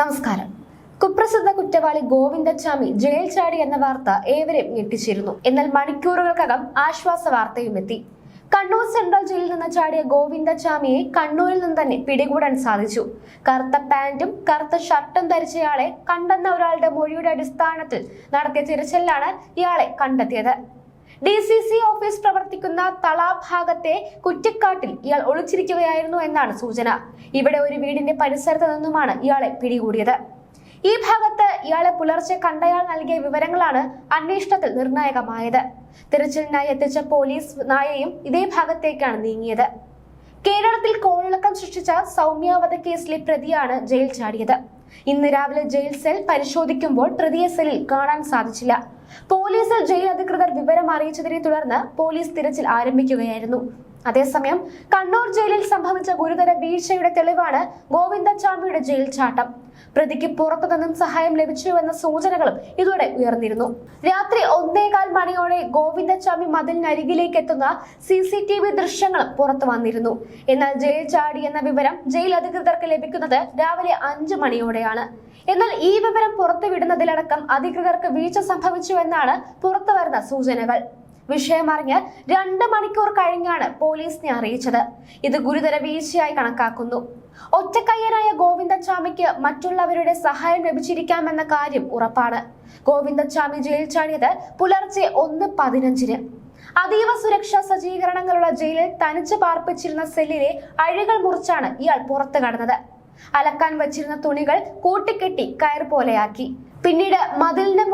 നമസ്കാരം. കുപ്രസിദ്ധ കുറ്റവാളി ഗോവിന്ദച്ചാമി ജയിൽ ചാടി എന്ന വാർത്ത ഏവരെയും ഞെട്ടിച്ചിരുന്നു. എന്നാൽ മണിക്കൂറുകൾക്കകം ആശ്വാസ വാർത്തയും എത്തി കണ്ണൂർ സെൻട്രൽ ജയിലിൽ നിന്ന് ചാടിയ ഗോവിന്ദച്ചാമിയെ കണ്ണൂരിൽ നിന്ന് തന്നെ പിടികൂടാൻ സാധിച്ചു. കറുത്ത പാന്റും കറുത്ത ഷർട്ടും ധരിച്ചയാളെ കണ്ടെന്ന ഒരാളുടെ മൊഴിയുടെ അടിസ്ഥാനത്തിൽ നടത്തിയ തിരച്ചിലാണ് ഇയാളെ കണ്ടെത്തിയത്. ഡി സി സി ഓഫീസ് പ്രവർത്തിക്കുന്ന തളാ ഭാഗത്തെ കുറ്റിക്കാട്ടിൽ ഇയാൾ ഒളിച്ചിരിക്കുകയായിരുന്നു എന്നാണ് സൂചന. ഇവിടെ ഒരു വീടിന്റെ പരിസരത്ത് നിന്നുമാണ് ഇയാളെ പിടികൂടിയത്. ഈ ഭാഗത്ത് ഇയാളെ പുലർച്ചെ കണ്ടയാൾ നൽകിയ വിവരങ്ങളാണ് അന്വേഷണത്തിൽ നിർണായകമായത്. തിരച്ചിലിനായി എത്തിച്ച പോലീസ് നായയും ഇതേ ഭാഗത്തേക്കാണ് നീങ്ങിയത്. കേരളത്തിൽ കോളിളക്കം സൃഷ്ടിച്ച സൗമ്യ വധക്കേസിലെ പ്രതിയാണ് ജയിൽ ചാടിയത്. ഇന്ന് രാവിലെ ജയിൽ സെൽ പരിശോധിക്കുമ്പോൾ പ്രതിയെ സെല്ലിൽ കാണാൻ സാധിച്ചില്ല. പോലീസിൽ ജയിൽ അധികൃതർ വിവരം അറിയിച്ചതിനെ തുടർന്ന് പോലീസ് തിരച്ചിൽ ആരംഭിക്കുകയായിരുന്നു. അതേസമയം കണ്ണൂർ ജയിലിൽ സംഭവിച്ച ഗുരുതര വീഴ്ചയുടെ തെളിവാണ് ഗോവിന്ദചാമിയുടെ ജയിൽ ചാട്ടം. പ്രതിക്ക് പുറത്തുനിന്നും സഹായം ലഭിച്ചുവെന്ന സൂചനകളും ഇതോടെ ഉയർന്നിരുന്നു. രാത്രി ഒന്നേകാൽ മണിയോടെ ഗോവിന്ദച്ചാമി മതിലിനരികിലേക്ക് എത്തുന്ന സി സി ടി വി ദൃശ്യങ്ങളും പുറത്തു വന്നിരുന്നു. എന്നാൽ ജയിൽ ചാടി എന്ന വിവരം ജയിൽ അധികൃതർക്ക് ലഭിക്കുന്നത് രാവിലെ അഞ്ചു മണിയോടെയാണ്. എന്നാൽ ഈ വിവരം പുറത്തുവിടുന്നതിലടക്കം അധികൃതർക്ക് വീഴ്ച സംഭവിച്ചു എന്നാണ് പുറത്തുവരുന്ന സൂചനകൾ. വിഷയമറിഞ്ഞ് രണ്ട് മണിക്കൂർ കഴിഞ്ഞാണ് പോലീസിനെ അറിയിച്ചത്. ഇത് ഗുരുതര വീഴ്ചയായി കണക്കാക്കുന്നു. ഒറ്റക്കയ്യനായ ഗോവിന്ദച്ചാമിക്ക് മറ്റുള്ളവരുടെ സഹായം ലഭിച്ചിരിക്കാമെന്ന കാര്യം ഉറപ്പാണ്. ഗോവിന്ദച്ചാമി ജയിൽ ചാടിയത് പുലർച്ചെ ഒന്ന് പതിനഞ്ചിന്. അതീവ സുരക്ഷാ സജ്ജീകരണങ്ങളുള്ള ജയിലിൽ തനിച്ച് പാർപ്പിച്ചിരുന്ന സെല്ലിലെ അഴികൾ മുറിച്ചാണ് ഇയാൾ പുറത്തു കടന്നത്. അലക്കാൻ വച്ചിരുന്ന തുണികൾ കൂട്ടിക്കെട്ടി കയർ പോലെയാക്കി. പിന്നീട് മതിലിന്റെ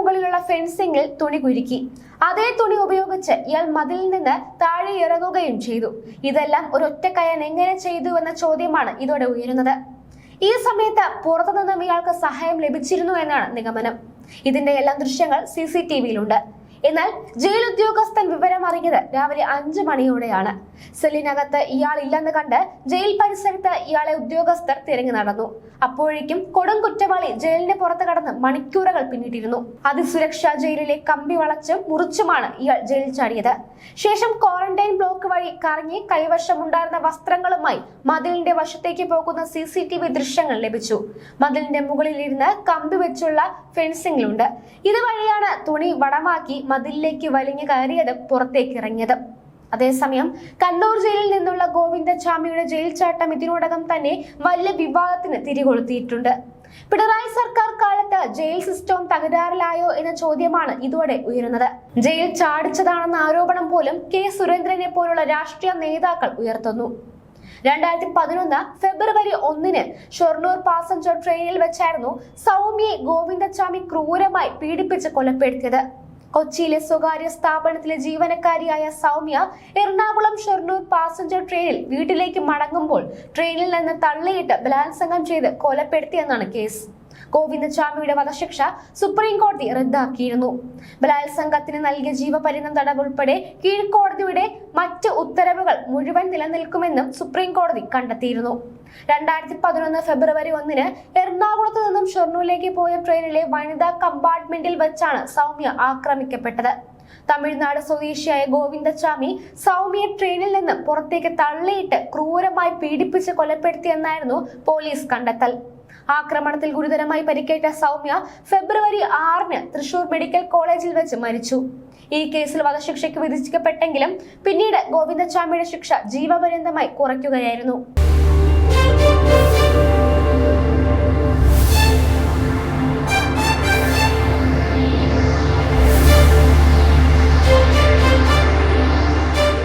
ഫെൻസിംഗിൽ തുണി കുരുക്കി. അതേ തുണി ഉപയോഗിച്ച് ഇയാൾ മതിലിൽ നിന്ന് താഴെ ഇറങ്ങുകയും ചെയ്തു. ഇതെല്ലാം ഒരു ഒറ്റക്കയൻ എങ്ങനെ ചെയ്തു എന്ന ചോദ്യമാണ് ഇതോടെ ഉയരുന്നത്. ഈ സമയത്ത് പുറത്തുനിന്നും ഇയാൾക്ക് സഹായം ലഭിച്ചിരുന്നു എന്നാണ് നിഗമനം. ഇതിന്റെ എല്ലാം ദൃശ്യങ്ങൾ സി സി ടി വിയിലുണ്ട്. എന്നാൽ ജയിൽ ഉദ്യോഗസ്ഥൻ വിവരം അറിഞ്ഞത് രാവിലെ അഞ്ചു മണിയോടെയാണ്. സെല്ലിനകത്ത് ഇയാൾ ഇല്ലെന്ന് കണ്ട് ജയിൽ പരിസരത്ത് ഇയാളെ ഉദ്യോഗസ്ഥർ തിരഞ്ഞു നടന്നു. അപ്പോഴേക്കും കൊടും കുറ്റവാളി ജയിലിന് പുറത്ത് കടന്ന് മണിക്കൂറുകൾ പിന്നിട്ടിരുന്നു. അതിസുരക്ഷാ ജയിലിലെ കമ്പി വളച്ചും മുറിച്ചുമാണ് ഇയാൾ ജയിൽ ചാടിയത്. ശേഷം ക്വാറന്റൈൻ ബ്ലോക്ക് വഴി കറങ്ങി കൈവശമുണ്ടായിരുന്ന വസ്ത്രങ്ങളുമായി മതിലിന്റെ വശത്തേക്ക് പോകുന്ന സി സി ടി വി ദൃശ്യങ്ങൾ ലഭിച്ചു. മതിലിന്റെ മുകളിലിരുന്ന് കമ്പി വെച്ചുള്ള ഫെൻസിംഗിലുണ്ട്. ഇതുവഴിയാണ് തുണി വടമാക്കി മതിലിലേക്ക് വലിഞ്ഞു കയറിയത് പുറത്തേക്ക് ഇറങ്ങിയത് അതേസമയം കണ്ണൂർ ജയിലിൽ നിന്നുള്ള ഗോവിന്ദസ്വാമിയുടെ ജയിൽ ചാട്ടം ഇതിനോടകം തന്നെ വലിയ വിവാദത്തിന് തിരികൊളുത്തിയിട്ടുണ്ട്. പിണറായി സർക്കാർ കാലത്ത് ജയിൽ സിസ്റ്റം തകരാറിലായോ എന്ന ചോദ്യമാണ് ഇതോടെ ഉയരുന്നത്. ജയിൽ ചാടിച്ചതാണെന്ന ആരോപണം പോലും കെ സുരേന്ദ്രനെ പോലുള്ള രാഷ്ട്രീയ നേതാക്കൾ ഉയർത്തുന്നു. രണ്ടായിരത്തി പതിനൊന്ന് ഫെബ്രുവരി ഒന്നിന് ഷൊർണൂർ പാസഞ്ചർ ട്രെയിനിൽ വെച്ചായിരുന്നു സൗമ്യയെ ഗോവിന്ദസ്വാമി ക്രൂരമായി പീഡിപ്പിച്ച് കൊലപ്പെടുത്തിയത്. കൊച്ചിയിലെ സ്വകാര്യ സ്ഥാപനത്തിലെ ജീവനക്കാരിയായ സൗമ്യ എറണാകുളം ഷൊർണൂർ പാസഞ്ചർ ട്രെയിനിൽ വീട്ടിലേക്ക് മടങ്ങുമ്പോൾ ട്രെയിനിൽ നിന്ന് തള്ളിയിട്ട് ബലാത്സംഗം ചെയ്ത് കൊലപ്പെടുത്തിയെന്നാണ് കേസ്. ഗോവിന്ദചാമിയുടെ വധശിക്ഷ സുപ്രീം കോടതി റദ്ദാക്കിയിരുന്നു. ബലാത്സംഗത്തിന് നൽകിയ ജീവപര്യന്തം തടവ് ഉൾപ്പെടെ കീഴ്ക്കോടതിയുടെ മറ്റ് ഉത്തരവുകൾ മുഴുവൻ നിലനിൽക്കുമെന്നും സുപ്രീം കോടതി കണ്ടെത്തിയിരുന്നു. രണ്ടായിരത്തി പതിനൊന്ന് ഫെബ്രുവരി ഒന്നിന് എറണാകുളത്ത് നിന്നും ഷൊർണൂരിലേക്ക് പോയ ട്രെയിനിലെ വനിതാ കമ്പാർട്ട്മെന്റിൽ വെച്ചാണ് സൗമ്യ ആക്രമിക്കപ്പെട്ടത്. തമിഴ്നാട് സ്വദേശിയായ ഗോവിന്ദസ്വാമി സൗമ്യ ട്രെയിനിൽ നിന്ന് പുറത്തേക്ക് തള്ളിയിട്ട് ക്രൂരമായി പീഡിപ്പിച്ച് കൊലപ്പെടുത്തിയെന്നായിരുന്നു പോലീസ് കണ്ടെത്തൽ. ആക്രമണത്തിൽ ഗുരുതരമായി പരിക്കേറ്റ സൗമ്യ ഫെബ്രുവരി ആറിന് തൃശൂർ മെഡിക്കൽ കോളേജിൽ വെച്ച് മരിച്ചു. ഈ കേസിൽ വധശിക്ഷയ്ക്ക് വിധിക്കപ്പെട്ടെങ്കിലും പിന്നീട് ഗോവിന്ദസ്വാമിയുടെ ശിക്ഷ ജീവപര്യന്തമായി കുറയ്ക്കുകയായിരുന്നു.